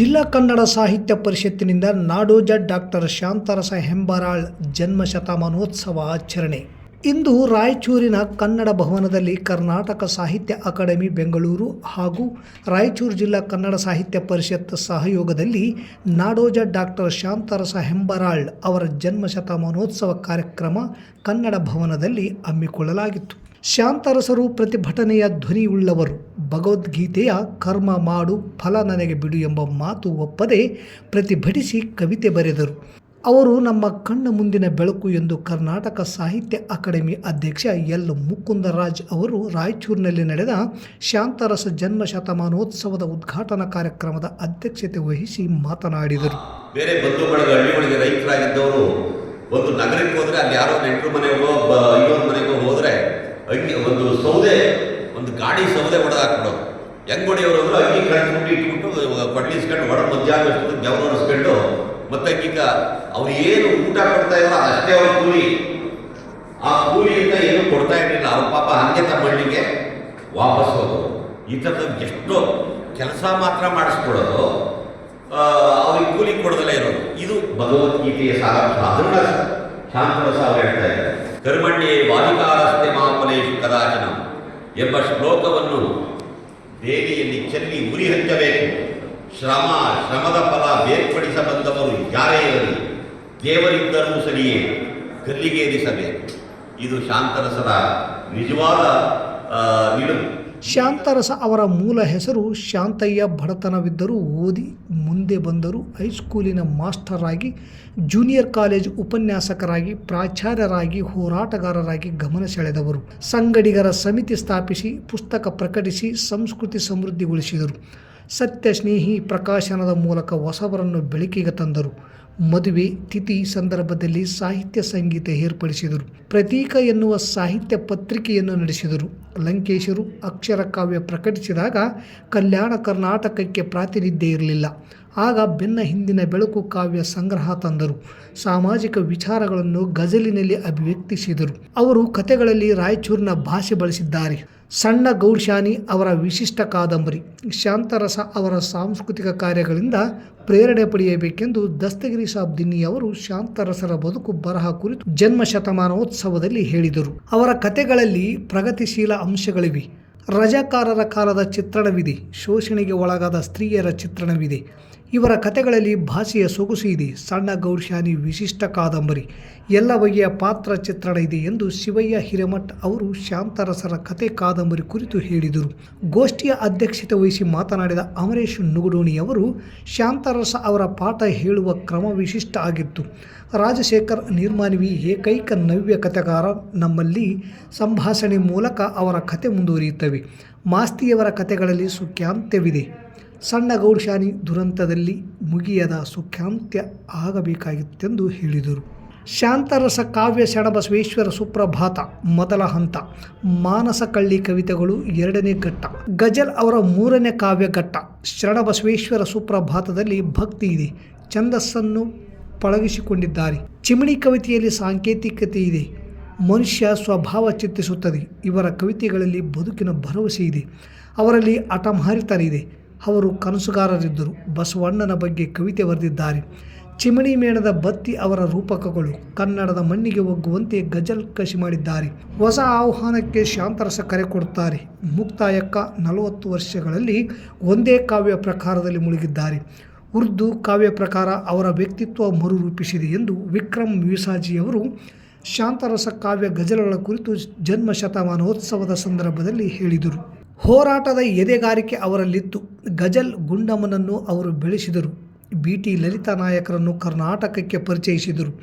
ಜಿಲ್ಲಾ ಕನ್ನಡ ಸಾಹಿತ್ಯ ಪರಿಷತ್ತಿನಿಂದ ನಾಡೋಜ ಡಾಕ್ಟರ್ ಶಾಂತರಸ ಹೆಂಬರಾಳ್ ಜನ್ಮ ಶತಮಾನೋತ್ಸವ ಆಚರಣೆ. ಇಂದು ರಾಯಚೂರಿನ ಕನ್ನಡ ಭವನದಲ್ಲಿ ಕರ್ನಾಟಕ ಸಾಹಿತ್ಯ ಅಕಾಡೆಮಿ ಬೆಂಗಳೂರು ಹಾಗೂ ರಾಯಚೂರು ಜಿಲ್ಲಾ ಕನ್ನಡ ಸಾಹಿತ್ಯ ಪರಿಷತ್ ಸಹಯೋಗದಲ್ಲಿ ನಾಡೋಜ ಡಾಕ್ಟರ್ ಶಾಂತರಸ ಹೆಂಬರಾಳ್ ಅವರ ಜನ್ಮ ಶತಮಾನೋತ್ಸವ ಕಾರ್ಯಕ್ರಮ ಕನ್ನಡ ಭವನದಲ್ಲಿ ಹಮ್ಮಿಕೊಳ್ಳಲಾಗಿತ್ತು. ಶಾಂತರಸರು ಪ್ರತಿಭಟನೆಯ ಧ್ವನಿಯುಳ್ಳವರು. ಭಗವದ್ಗೀತೆಯ ಕರ್ಮ ಮಾಡು, ಫಲ ನನಗೆ ಬಿಡು ಎಂಬ ಮಾತು ಒಪ್ಪದೆ ಪ್ರತಿಭಟಿಸಿ ಕವಿತೆ ಬರೆದರು. ಅವರು ನಮ್ಮ ಕಣ್ಣ ಮುಂದಿನ ಬೆಳಕು ಎಂದು ಕರ್ನಾಟಕ ಸಾಹಿತ್ಯ ಅಕಾಡೆಮಿ ಅಧ್ಯಕ್ಷ ಎಲ್. ಮುಕುಂದರಾಜ್ ಅವರು ರಾಯಚೂರಿನಲ್ಲಿ ನಡೆದ ಶಾಂತರಸ ಜನ್ಮ ಶತಮಾನೋತ್ಸವದ ಉದ್ಘಾಟನಾ ಕಾರ್ಯಕ್ರಮದ ಅಧ್ಯಕ್ಷತೆ ವಹಿಸಿ ಮಾತನಾಡಿದರು. ಬೇರೆ ಬಂಧು ಬಳಗ ಹಳ್ಳಿಗಳಿಗೆ ರೈತರಾಗಿದ್ದವರು ಒಂದು ನಗರಕ್ಕೆ ಹೋದ್ರೆ ಅಲ್ಲಿ ಯಾರೋ ನೆಂಟರು ಮನೆಗೋ ಇನ್ನೊಂದು ಮನೆಗೋ ಹೋದ್ರೆ ಅಂಗಿ ಒಂದು ಸೌದೆ, ಒಂದು ಗಾಡಿ ಸೌದೆ ಹೊಡೆದಾಕ್ಬಿಡೋದು ಹೆಂಗ್ ಹೊಡೆಯೋರು ಅಂದ್ರೆ ಅಂಗಿ ಕಳ್ಸ್ಬಿಟ್ಟು ಇಟ್ಬಿಟ್ಟು ಕೊಡ್ಲಿಸ್ಕೊಂಡು ಒಡ ಮಧ್ಯಾಹ್ನ ಬೆವರು ಈಗ ಅವ್ರು ಏನು ಊಟ ಕೊಡ್ತಾ ಇಲ್ಲ ಅಷ್ಟೇ ಅವ್ರ ಕೂಲಿ. ಆ ಕೂಲಿಯಿಂದ ಏನು ಕೊಡ್ತಾ ಇರಲಿಲ್ಲ. ಅವ್ರ ಪಾಪ ಹಂಗೆ ತಮ್ಮ ವಾಪಸ್ ಹೋಗೋದು ಈ ಥರದ ಎಷ್ಟೋ ಕೆಲಸ ಮಾತ್ರ ಮಾಡಿಸ್ಕೊಡೋದು ಆ, ಅವ್ರಿಗೆ ಕೂಲಿ ಕೊಡದಲ್ಲೇ ಇರೋದು. ಇದು ಭಗವದ್ಗೀತೆಯ ಸಾರಾಂಶ. ಅದನ್ನ ಶಾಂತರಸ ಅವರು ಹೇಳ್ತಾ ಇದ್ದಾರೆ. ಕರ್ಮಣ್ಯೇ ವಾದಿಕಾರಸ್ತೆ ಮಾಫಲೇಶು ಕದಾಚನ ಎಂಬ ಶ್ಲೋಕವನ್ನು ದೇವಿಯಲ್ಲಿ ಚೆಲ್ಲಿ ಉರಿ ಹಂಚಬೇಕು ಶ್ರಮ, ಶ್ರಮದ ಫಲ ಬೇರ್ಪಡಿಸ ಬಂದವರು ಯಾರೇ ಇರಲಿ, ದೇವರಿದ್ದರೂ ಸರಿಯೇ ಕಲ್ಲಿಗೇರಿಸಬೇಕು ಇದು ಶಾಂತರಸದ ನಿಜವಾದ ನಿಲುವು. ಶಾಂತರಸ ಅವರ ಮೂಲ ಹೆಸರು ಶಾಂತಯ್ಯ ಬಡತನವಿದ್ದರೂ ಓದಿ ಮುಂದೆ ಬಂದರು ಹೈಸ್ಕೂಲಿನ ಮಾಸ್ಟರ್ ಆಗಿ ಜೂನಿಯರ್ ಕಾಲೇಜ್ ಉಪನ್ಯಾಸಕರಾಗಿ, ಪ್ರಾಚಾರ್ಯರಾಗಿ, ಹೋರಾಟಗಾರರಾಗಿ ಗಮನ ಸೆಳೆದವರು. ಸಂಗಡಿಗರ ಸಮಿತಿ ಸ್ಥಾಪಿಸಿ, ಪುಸ್ತಕ ಪ್ರಕಟಿಸಿ, ಸಂಸ್ಕೃತಿ ಸಮೃದ್ಧಿಗೊಳಿಸಿದರು. ಸತ್ಯ ಸ್ನೇಹಿ ಪ್ರಕಾಶನದ ಮೂಲಕ ಹೊಸಬರನ್ನು ಬೆಳಕಿಗೆ ತಂದರು. ಮದುವೆ, ತಿಥಿ ಸಂದರ್ಭದಲ್ಲಿ ಸಾಹಿತ್ಯ ಸಂಗೀತ ಏರ್ಪಡಿಸಿದರು. ಪ್ರತೀಕ ಎನ್ನುವ ಸಾಹಿತ್ಯ ಪತ್ರಿಕೆಯನ್ನು ನಡೆಸಿದರು. ಲಂಕೇಶರು ಅಕ್ಷರ ಕಾವ್ಯ ಪ್ರಕಟಿಸಿದಾಗ ಕಲ್ಯಾಣ ಕರ್ನಾಟಕಕ್ಕೆ ಪ್ರಾತಿನಿಧ್ಯ ಇರಲಿಲ್ಲ. ಆಗ ಬೆನ್ನ ಹಿಂದಿನ ಬೆಳಕು ಕಾವ್ಯ ಸಂಗ್ರಹ ತಂದರು. ಸಾಮಾಜಿಕ ವಿಚಾರಗಳನ್ನು ಗಜಲಿನಲ್ಲಿ ಅಭಿವ್ಯಕ್ತಿಸಿದರು. ಅವರು ಕಥೆಗಳಲ್ಲಿ ರಾಯಚೂರಿನ ಭಾಷೆ ಬಳಸಿದ್ದಾರೆ. ಸಣ್ಣ ಗೌಡ್ಶಾನಿ ಅವರ ವಿಶಿಷ್ಟ ಕಾದಂಬರಿ, ಶಾಂತರಸ ಅವರ ಸಾಂಸ್ಕೃತಿಕ ಕಾರ್ಯಗಳಿಂದ ಪ್ರೇರಣೆ ಪಡೆಯಬೇಕೆಂದು ದಸ್ತಗಿರಿ ಸಾಬ್ ದಿನ್ನಿ ಅವರು ಶಾಂತರಸರ ಬದುಕು ಬರಹ ಕುರಿತು ಜನ್ಮ ಶತಮಾನೋತ್ಸವದಲ್ಲಿ ಹೇಳಿದರು. ಅವರ ಕಥೆಗಳಲ್ಲಿ ಪ್ರಗತಿಶೀಲ ಅಂಶಗಳಿವೆ. ರಜಾಕಾರರ ಕಾಲದ ಚಿತ್ರಣವಿದೆ. ಶೋಷಣೆಗೆ ಒಳಗಾದ ಸ್ತ್ರೀಯರ ಚಿತ್ರಣವಿದೆ. ಇವರ ಕಥೆಗಳಲ್ಲಿ ಭಾಷೆಯ ಸೊಗಸು ಇದೆ. ಸಣ್ಣ ಗೌರ್ಶಾನಿ ವಿಶಿಷ್ಟ ಕಾದಂಬರಿ. ಎಲ್ಲ ಬಗೆಯ ಪಾತ್ರ ಚಿತ್ರಣ ಇದೆ ಎಂದು ಶಿವಯ್ಯ ಹಿರೇಮಠ್ ಅವರು ಶಾಂತರಸರ ಕತೆ ಕಾದಂಬರಿ ಕುರಿತು ಹೇಳಿದರು. ಗೋಷ್ಠಿಯ ಅಧ್ಯಕ್ಷತೆ ವಹಿಸಿ ಮಾತನಾಡಿದ ಅಮರೇಶ್ ನುಗಡೋಣಿ ಅವರು, ಶಾಂತರಸ ಅವರ ಪಾಠ ಹೇಳುವ ಕ್ರಮ ವಿಶಿಷ್ಟ ಆಗಿತ್ತು. ರಾಜಶೇಖರ್ ನಿರ್ಮಾಣವಿ ಏಕೈಕ ನವ್ಯ ಕಥೆಗಾರ ನಮ್ಮಲ್ಲಿ ಸಂಭಾಷಣೆ ಮೂಲಕ ಅವರ ಕತೆ ಮುಂದುವರಿಯುತ್ತವೆ. ಮಾಸ್ತಿಯವರ ಕಥೆಗಳಲ್ಲಿ ಸುಖ್ಯಾಂತ್ಯವಿದೆ. ಸಣ್ಣ ಗೌಡ್ಶಾನಿ ದುರಂತದಲ್ಲಿ ಮುಗಿಯದ ಸುಖ್ಯಾಂತ್ಯ ಆಗಬೇಕಾಗಿತ್ತೆಂದು ಹೇಳಿದರು. ಶಾಂತರಸ ಕಾವ್ಯ ಶಣಬಸವೇಶ್ವರ ಸುಪ್ರಭಾತ ಮೊದಲ ಹಂತ. ಮಾನಸ ಕಳ್ಳಿ ಕವಿತೆಗಳು ಎರಡನೇ ಘಟ್ಟ. ಗಜಲ್ ಅವರ ಮೂರನೇ ಕಾವ್ಯ ಘಟ್ಟ. ಶರಣಬಸವೇಶ್ವರ ಸುಪ್ರಭಾತದಲ್ಲಿ ಭಕ್ತಿ ಇದೆ. ಛಂದಸ್ಸನ್ನು ಪಳಗಿಸಿಕೊಂಡಿದ್ದಾರೆ. ಚಿಮಣಿ ಕವಿತೆಯಲ್ಲಿ ಸಾಂಕೇತಿಕತೆ ಇದೆ. ಮನುಷ್ಯ ಸ್ವಭಾವ ಚಿತ್ತಿಸುತ್ತದೆ. ಇವರ ಕವಿತೆಗಳಲ್ಲಿ ಬದುಕಿನ ಭರವಸೆ ಇದೆ. ಅವರಲ್ಲಿ ಹಠಮಾರಿತನ ಇದೆ. ಅವರು ಕನಸುಗಾರರಿದ್ದರು. ಬಸವಣ್ಣನ ಬಗ್ಗೆ ಕವಿತೆ ಬರೆದಿದ್ದಾರೆ. ಚಿಮಣಿ ಮೇಣದ ಬತ್ತಿ ಅವರ ರೂಪಕಗಳು ಕನ್ನಡದ ಮಣ್ಣಿಗೆ ಒಗ್ಗುವಂತೆ ಗಜಲ್ ಕಸಿ ಮಾಡಿದ್ದಾರೆ. ಹೊಸ ಆಹ್ವಾನಕ್ಕೆ ಶಾಂತರಸ ಕರೆ ಕೊಡುತ್ತಾರೆ ಮುಕ್ತಾಯಕ್ಕ ನಲವತ್ತು ವರ್ಷಗಳಲ್ಲಿ ಒಂದೇ ಕಾವ್ಯ ಪ್ರಕಾರದಲ್ಲಿ ಮುಳುಗಿದ್ದಾರೆ. ಉರ್ದು ಕಾವ್ಯ ಪ್ರಕಾರ ಅವರ ವ್ಯಕ್ತಿತ್ವ ಮರುರೂಪಿಸಿದೆ ಎಂದು ವಿಕ್ರಮ್ ವಿಸಾಜಿಯವರು ಶಾಂತರಸ ಕಾವ್ಯ ಗಜಲಗಳ ಕುರಿತು ಜನ್ಮ ಶತಮಾನೋತ್ಸವದ ಸಂದರ್ಭದಲ್ಲಿ ಹೇಳಿದರು. ಹೋರಾಟದ ಎದೆಗಾರಿಕೆ ಅವರಲ್ಲಿತ್ತು. ಗಜಲ್ ಗುಂಡಮ್ಮನನ್ನು ಅವರು ಬೆಳೆಸಿದರು. ಬಿ. ಟಿ. ಲಲಿತಾ ನಾಯಕರನ್ನು ಕರ್ನಾಟಕಕ್ಕೆ ಪರಿಚಯಿಸಿದರು.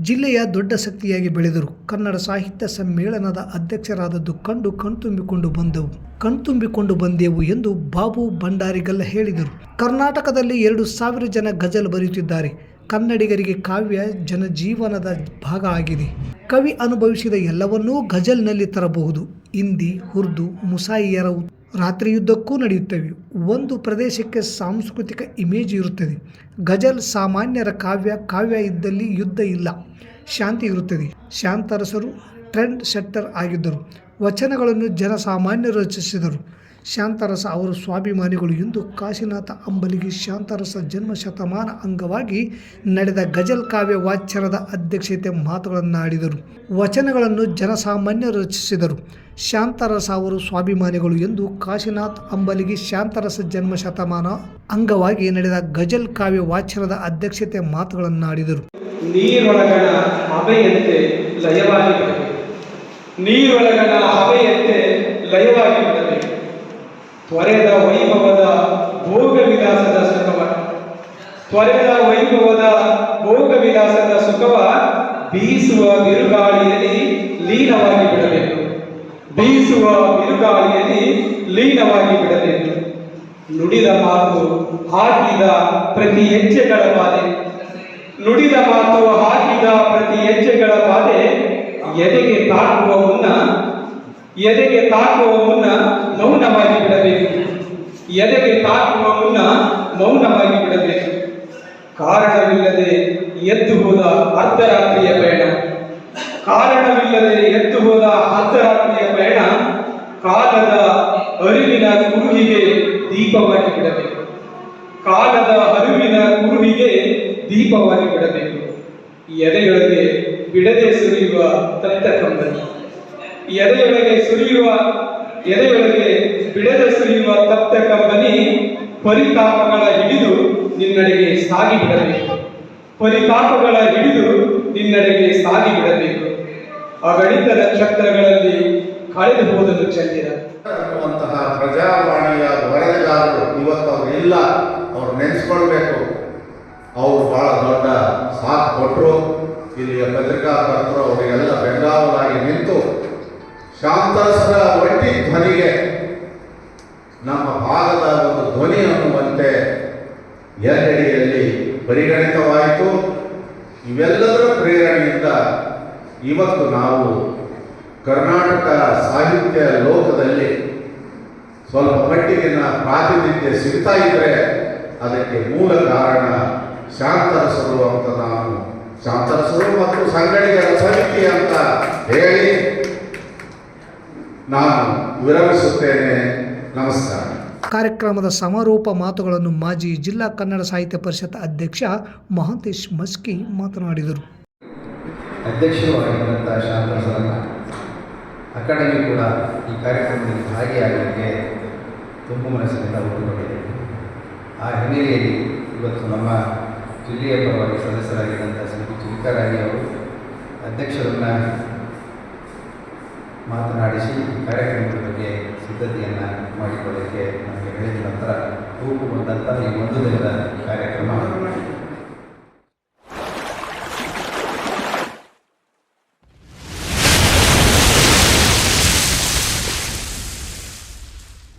ಜಿಲ್ಲೆಯ ದೊಡ್ಡ ಶಕ್ತಿಯಾಗಿ ಬೆಳೆದರು. ಕನ್ನಡ ಸಾಹಿತ್ಯ ಸಮ್ಮೇಳನದ ಅಧ್ಯಕ್ಷರಾದದ್ದು ಕಂಡು ಕಣ್ತುಂಬಿಕೊಂಡು ಬಂದವು. ಕಣ್ತುಂಬಿಕೊಂಡು ಬಂದೆವು ಎಂದು ಬಾಬು ಭಂಡಾರಿಗಲ್ಲ ಹೇಳಿದರು. ಕರ್ನಾಟಕದಲ್ಲಿ ಎರಡು ಸಾವಿರ ಜನ ಗಜಲ್ ಬರೆಯುತ್ತಿದ್ದಾರೆ. ಕನ್ನಡಿಗರಿಗೆ ಕಾವ್ಯ ಜನಜೀವನದ ಭಾಗ ಆಗಿದೆ. ಕವಿ ಅನುಭವಿಸಿದ ಎಲ್ಲವನ್ನೂ ಗಜಲ್ನಲ್ಲಿ ತರಬಹುದು. ಹಿಂದಿ ಉರ್ದು, ಮುಸಾಯಿಯರ ರಾತ್ರಿಯುದ್ದಕ್ಕೂ ನಡೆಯುತ್ತವೆ. ಒಂದು ಪ್ರದೇಶಕ್ಕೆ ಸಾಂಸ್ಕೃತಿಕ ಇಮೇಜ್ ಇರುತ್ತದೆ. ಗಜಲ್ ಸಾಮಾನ್ಯರ ಕಾವ್ಯ ಕಾವ್ಯ ಇದ್ದಲ್ಲಿ ಯುದ್ಧ ಇಲ್ಲ, ಶಾಂತಿ ಇರುತ್ತದೆ. ಶಾಂತರಸರು, ಟ್ರೆಂಡ್ ಸೆಟ್ಟರ್ ಆಗಿದ್ದರು. ವಚನಗಳನ್ನು ಜನಸಾಮಾನ್ಯರು ರಚಿಸಿದರು. ಶಾಂತರಸ ಅವರು ಸ್ವಾಭಿಮಾನಿಗಳು ಎಂದು ಕಾಶಿನಾಥ ಅಂಬಲಿಗೆ ಶಾಂತರಸ ಜನ್ಮ ಶತಮಾನ ಅಂಗವಾಗಿ ನಡೆದ ಗಜಲ್ ಕಾವ್ಯ ವಾಚ್ಯರದ ಅಧ್ಯಕ್ಷತೆ ಮಾತುಗಳನ್ನಾಡಿದರು. ವಚನಗಳನ್ನು ಜನಸಾಮಾನ್ಯರು ರಚಿಸಿದರು. ಶಾಂತರಸ ಅವರು ಸ್ವಾಭಿಮಾನಿಗಳು ಎಂದು ಕಾಶಿನಾಥ್ ಅಂಬಲಿಗೆ ಶಾಂತರಸ ಜನ್ಮ ಶತಮಾನ ಅಂಗವಾಗಿ ನಡೆದ ಗಜಲ್ ಕಾವ್ಯ ವಾಚನದ ಅಧ್ಯಕ್ಷತೆ ಮಾತುಗಳನ್ನಾಡಿದರು. ನೀರೊಳಗಣ ಹಬೆಯಂತೆ ಲಯವಾಗಿ ನೀರೊಳಗಣ ಹಬೆಯಂತೆ ಲಯವಾಗಿ ತ್ವರೆದ ವೈಭವದ ಭೋಗ ವಿಲಾಸದ ಸುಖವ ತ್ವರೆದ ವೈಭವದ ಭೋಗ ವಿಲಾಸದ ಸುಖವ ಬೀಸುವ ಬಿರುಗಾಳಿಯಲ್ಲಿ ಲೀನವಾಗಿ ಬಿಡಬೇಕು. ಬೀಸುವ ಬಿರುಗಾಳಿಯಲ್ಲಿ ಲೀನವಾಗಿ ಬಿಡಬೇಕು. ನುಡಿದ ಮಾತು ಹಾಕಿದ ಪ್ರತಿ ಹೆಜ್ಜೆಗಳ ಬಾಧೆ. ನುಡಿದ ಮಾತು ಹಾಕಿದ ಪ್ರತಿ ಹೆಜ್ಜೆಗಳ ಬಾಧೆ. ಎದೆಗೆ ತಾಕುವ ಮುನ್ನ ಎದೆಗೆ ತಾಕುವ ಮುನ್ನ ಮೌನವಾಗಿ ಬಿಡಬೇಕು ಎದೆಗೆ ತಾಕುವ ಮುನ್ನ ಮೌನವಾಗಿ ಬಿಡಬೇಕು ಕಾರಣವಿಲ್ಲದೆ ಎದ್ದು ಹೋದ ಅರ್ಧರಾತ್ರಿಯ ಪಯಣ. ಕಾರಣವಿಲ್ಲದೆ ಎದ್ದು ಹೋದ ಅರ್ಧರಾತ್ರಿಯ ಪಯಣ. ಕಾಲದ ಅರಿವಿನ ಕುರುಹಿಗೆ ದೀಪವಾಗಿ ಬಿಡಬೇಕು. ಕಾಲದ ಅರಿವಿನ ಕುರುಹಿಗೆ ದೀಪವಾಗಿ ಬಿಡಬೇಕು. ಎದೆಯೊಳಗೆ ಬಿಡದೆ ಸುರಿಯುವ ತತ್ತ ಕಂಬನಿ ಎದೆಯೊಳಗೆ ಸುರಿಯುವ, ಎದೆಯೊಳಗೆ ಬಿಡದೆ ಸುರಿಯುವ ತಪ್ತ ಕಂಬನಿ ಪರಿತಾಪಗಳ ಹಿಡಿದು ನಿನ್ನಡೆಗೆ ಸಾಗಿ ಬಿಡಬೇಕು ಪರಿತಾಪಗಳ ಹಿಡಿದು ನಿನ್ನಡೆಗೆ ಸಾಗಿ ಬಿಡಬೇಕು ಅಗಣಿತ ನಕ್ಷತ್ರಗಳಲ್ಲಿ ಕಳೆದು ಹೋದಲು ಚಂದಿರ ಪ್ರಜಾವಾಣಿಯ ವರದಿಗಾರರು ಇವತ್ತು ಅವ್ರು ಇಲ್ಲ. ಅವ್ರು ನೆನೆಸ್ಕೊಳ್ಬೇಕು. ಅವರು ಬಹಳ ದೊಡ್ಡ ಸಾಥ್ ಕೊಟ್ಟರು ಇಲ್ಲಿಯ ಪತ್ರಿಕಾಕರ್ತರು ಅವರಿಗೆಲ್ಲ ಬೆಂಗಾವಲಾಗಿ ನಿಂತು ಶಾಂತರಸರ ಒಟ್ಟಿ ಧ್ವನಿಗೆ ನಮ್ಮ ಭಾಗದ ಧ್ವನಿ ಅನ್ನುವಂತೆ ಎಲ್ಲೆಡೆಯಲ್ಲಿ ಪರಿಗಣಿತವಾಯಿತು. ಇವೆಲ್ಲದರ ಪ್ರೇರಣೆಯಿಂದ ಇವತ್ತು ನಾವು ಕರ್ನಾಟಕ ಸಾಹಿತ್ಯ ಲೋಕದಲ್ಲಿ ಸ್ವಲ್ಪ ಮಟ್ಟಿಗಿನ ಪ್ರಾತಿನಿಧ್ಯ ಸಿಗ್ತಾ ಇದ್ರೆ ಅದಕ್ಕೆ ಮೂಲ ಕಾರಣ ಶಾಂತರಸರು ಅಂತ ನಾನು. ಶಾಂತರಸರು ಮತ್ತು ಸಂಗಡಿಗರ ಸಮಿತಿ ಅಂತ ಹೇಳಿ ನಾನು ವಿರಮಿಸುತ್ತೇನೆ. ನಮಸ್ಕಾರ. ಕಾರ್ಯಕ್ರಮದ ಸಮಾರೋಪ ಮಾತುಗಳನ್ನು ಮಾಜಿ ಜಿಲ್ಲಾ ಕನ್ನಡ ಸಾಹಿತ್ಯ ಪರಿಷತ್ ಅಧ್ಯಕ್ಷ ಮಹಾಂತೇಶ್ ಮಸ್ಕಿ ಮಾತನಾಡಿದರು. ಅಧ್ಯಕ್ಷರು ಆಗಿದ್ದಂಥ ಶಾಂತರಸರನ್ನ ಅಕಾಡೆಮಿ ಕೂಡ ಈ ಕಾರ್ಯಕ್ರಮದಲ್ಲಿ ಭಾಗಿಯಾಗಲಿಕ್ಕೆ ತುಂಬ ಮನಸ್ಸಿನಿಂದ ಒಪ್ಪಿಕೊಂಡಿದೆ. ಆ ಹಿನ್ನೆಲೆಯಲ್ಲಿ ಇವತ್ತು ನಮ್ಮ ಜಿಲ್ಲೆಯ ಪರವಾಗಿ ಸದಸ್ಯರಾಗಿದ್ದಂಥ ಶ್ರೀ ಚಿಲ್ಕರಾಗಿ ಅವರು ಅಧ್ಯಕ್ಷರನ್ನು ಮಾತನಾಡಿಸಿ ಕಾರ್ಯಕ್ರಮದ ಬಗ್ಗೆ ಸಿದ್ಧತೆಯನ್ನು ಮಾಡಿಕೊಳ್ಳಲಿಕ್ಕೆ ನಮಗೆ ಹೇಳಿದ ನಂತರ ತೂಕು ಈ ಒಂದು ದಿನದ ಕಾರ್ಯಕ್ರಮ.